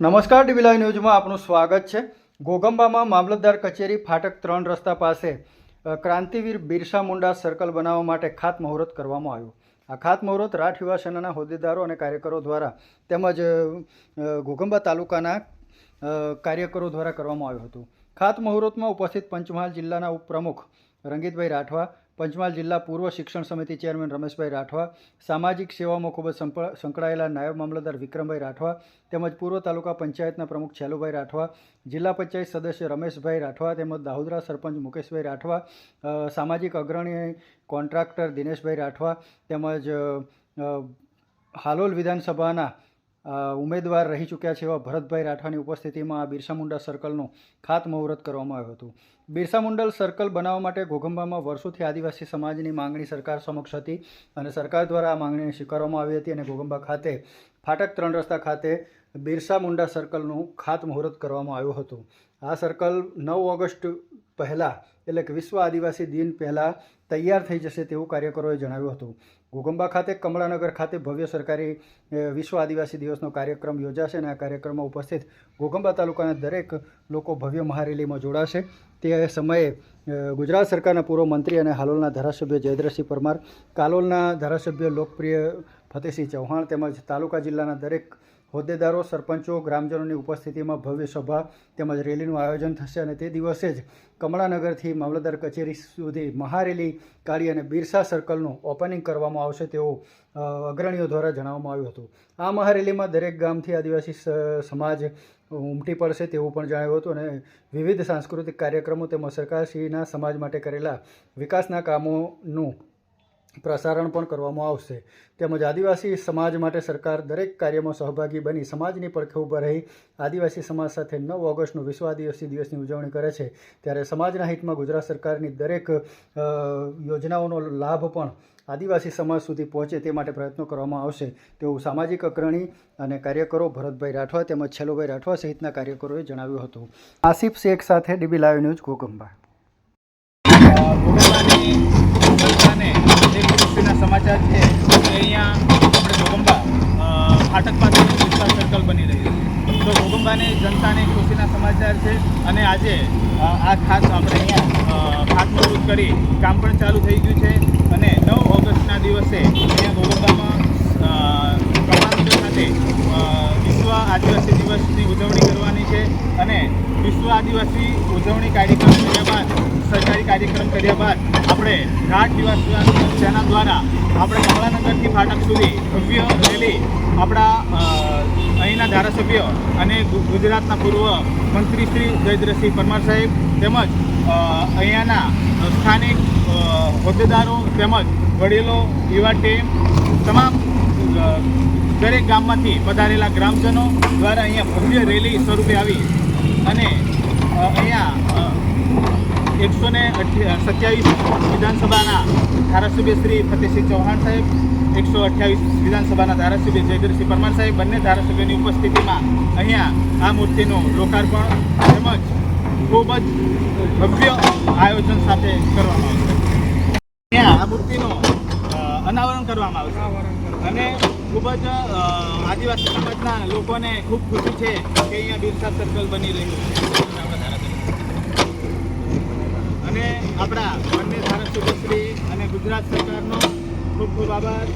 નમસ્કાર TV live ન્યૂઝમાં આપનું સ્વાગત છે. ઘોગંબામાં મામલતદાર કચેરી ફાટક ત્રણ રસ્તા પાસે ક્રાંતિવીર બિરસા મુંડા સર્કલ બનાવવા માટે ખાતમુહૂર્ત કરવામાં આવ્યું. આ ખાતમુહૂર્ત રાઠ યુવા સેનાના હોદ્દેદારો અને કાર્યકરો દ્વારા તેમજ ઘોગંબા તાલુકાના કાર્યકરો દ્વારા કરવામાં આવ્યું હતું. ખાતમુહૂર્તમાં ઉપસ્થિત પંચમહાલ જિલ્લાના ઉપપ્રમુખ રંગીતભાઈ રાઠવા પંચમહાલ જિલ્લા પૂર્વ શિક્ષણ સમિતિ ચેરમેન રમેશભાઈ રાઠવા, સામાજિક સેવામાં ખૂબ જ સંકળાયેલા નાયબ મામલતદાર વિક્રમભાઈ રાઠવા તેમજ પૂર્વ તાલુકા પંચાયતના પ્રમુખ છેલુભાઈ રાઠવા, જિલ્લા પંચાયત સદસ્ય રમેશભાઈ રાઠવા તેમજ દાહોદરા સરપંચ મુકેશભાઈ રાઠવા સામાજિક અગ્રણી કોન્ટ્રાક્ટર દિનેશભાઈ રાઠવા તેમજ હાલોલ વિધાનસભાના ઉમેદવાર રહી ચૂક્યા છે એવા ભરતભાઈ રાઠવાની ઉપસ્થિતિમાં આ બિરસા મુંડા સર્કલનું ખાતમુહૂર્ત કરવામાં આવ્યું હતું. બિરસા મુંડલ સર્કલ બનાવવા માટે ઘોઘંબામાં વર્ષોથી આદિવાસી સમાજની માંગણી સરકાર સમક્ષ હતી અને સરકાર દ્વારા આ માંગણીને સ્વીકારવામાં આવી હતી અને ઘોઘંબા ખાતે ફાટક ત્રણ રસ્તા ખાતે બિરસા મુંડા સર્કલનું ખાતમુહૂર્ત કરવામાં આવ્યું હતું. આ સર્કલ નવ ઓગસ્ટ પહેલાં એટલે કે વિશ્વ આદિવાસી દિન પહેલાં તૈયાર થઈ જશે તેવું કાર્યકરોએ જણાવ્યું હતું. ઘોગંબા ખાતે, કમળાનગર ખાતે ભવ્ય સરકારી વિશ્વ આદિવાસી દિવસનો કાર્યક્રમ યોજાશે અને આ કાર્યક્રમમાં ઉપસ્થિત ઘોગંબા તાલુકાના દરેક લોકો ભવ્ય મહારેલીમાં જોડાશે. તે સમયે ગુજરાત સરકારના પૂર્વ મંત્રી અને હાલોલના ધારાસભ્ય જયદ્રસિંહ પરમાર, કાલોલના ધારાસભ્ય લોકપ્રિય ફતેહસિંહ ચૌહાણ તેમજ તાલુકા જિલ્લાના દરેક હોદ્દેદારો, સરપંચો, ગ્રામજનોની ઉપસ્થિતિમાં ભવ્ય સભા તેમજ રેલીનું આયોજન થશે અને તે દિવસે જ કમળાનગરથી મામલતદાર કચેરી સુધી મહારેલી કાઢી અને બિરસા સર્કલનું ઓપનિંગ કરવામાં આવશે તેવું અગ્રણીઓ દ્વારા જણાવવામાં આવ્યું હતું. આ મહારેલીમાં દરેક ગામથી આદિવાસી સમાજ ઉમટી પડશે તેવું પણ જણાવ્યું હતું અને વિવિધ સાંસ્કૃતિક કાર્યક્રમો તેમજ સરકારશ્રીના સમાજ માટે કરેલા વિકાસના કામોનું પ્રસારણ પણ કરવામાં આવશે. તેમજ આદિવાસી સમાજ માટે સરકાર દરેક કાર્યમાં સહભાગી બની સમાજની પડખે ઊભા રહી આદિવાસી સમાજ સાથે નવ ઓગસ્ટનો વિશ્વ આદિવાસી દિવસની ઉજવણી કરે છે. ત્યારે સમાજના હિતમાં ગુજરાત સરકારની દરેક યોજનાઓનો લાભ પણ આદિવાસી સમાજ સુધી પહોંચે તે માટે પ્રયત્નો કરવામાં આવશે. તેવું સામાજિક અગ્રણી અને કાર્યકરો ભરતભાઈ રાઠવા તેમજ છેલ્લોભાઈ રાઠવા સહિતના કાર્યકરોએ જણાવ્યું હતું. આસિફ શેખ સાથે ડીબી લાઈવ ન્યૂઝ ઘોગંબા ભોગંબાની જનતાને જે ખુશીના સમાચાર છે કે અહીંયા આપણે ભોગંબા અ, ફાટક પાસે વિસ્તાર સર્કલ બની રહ્યું છે જનતાની ખુશીના સમાચાર છે. અને આજે આ ખાસ આપણે અહીંયા ખાતમુહૂર્ત કરી કામ પણ ચાલુ થઈ ગયું છે. અને નવ ઓગસ્ટના દિવસે અહીંયા ભોગંબામાં અ, સાથે વિશ્વ આદિવાસી દિવસની ઉજવણી કરવાની છે. અને વિશ્વ આદિવાસી ઉજવણી કાર્યક્રમ કર્યા બાદ સરકારી કાર્યક્રમ કર્યા બાદ આપણે ઘાટ યુવા સેના દ્વારા આપણે કમળાનગરથી ફાટક સુધી ભવ્ય રેલી આપણા ધારાસભ્ય અને ગુજરાતના પૂર્વ મંત્રી શ્રી જયદ્રસિંહ પરમાર સાહેબ તેમજ અહીંયાના સ્થાનિક હોદ્દેદારો તેમજ વડીલો, યુવા ટીમ, તમામ દરેક ગામમાંથી પધારેલા ગ્રામજનો દ્વારા અહીંયા ભવ્ય રેલી સ્વરૂપે આવી અને અહીંયા એકસો ને સત્યાવીસ વિધાનસભાના ધારાસભ્ય શ્રી ફતેહસિંહ ચૌહાણ સાહેબ, એકસો અઠ્યાવીસ વિધાનસભાના ધારાસભ્ય જયદ્રસિંહ પરમાર સાહેબ, બંને ધારાસભ્યોની ઉપસ્થિતિમાં અહીંયા આ મૂર્તિનું લોકાર્પણ તેમજ ખૂબ જ ભવ્ય આયોજન સાથે કરવામાં આવશે અહીંયા આ મૂર્તિનું અનાવરણ કરવામાં આવશે અને ખૂબ જ આદિવાસી સમાજના લોકોને ખૂબ ખુશી છે કે અહીંયા બિરસા સર્કલ બની રહ્યું છે. અને આપણા બંને ધારાસભ્યશ્રી અને ગુજરાત સરકારનો ખૂબ ખૂબ આભાર.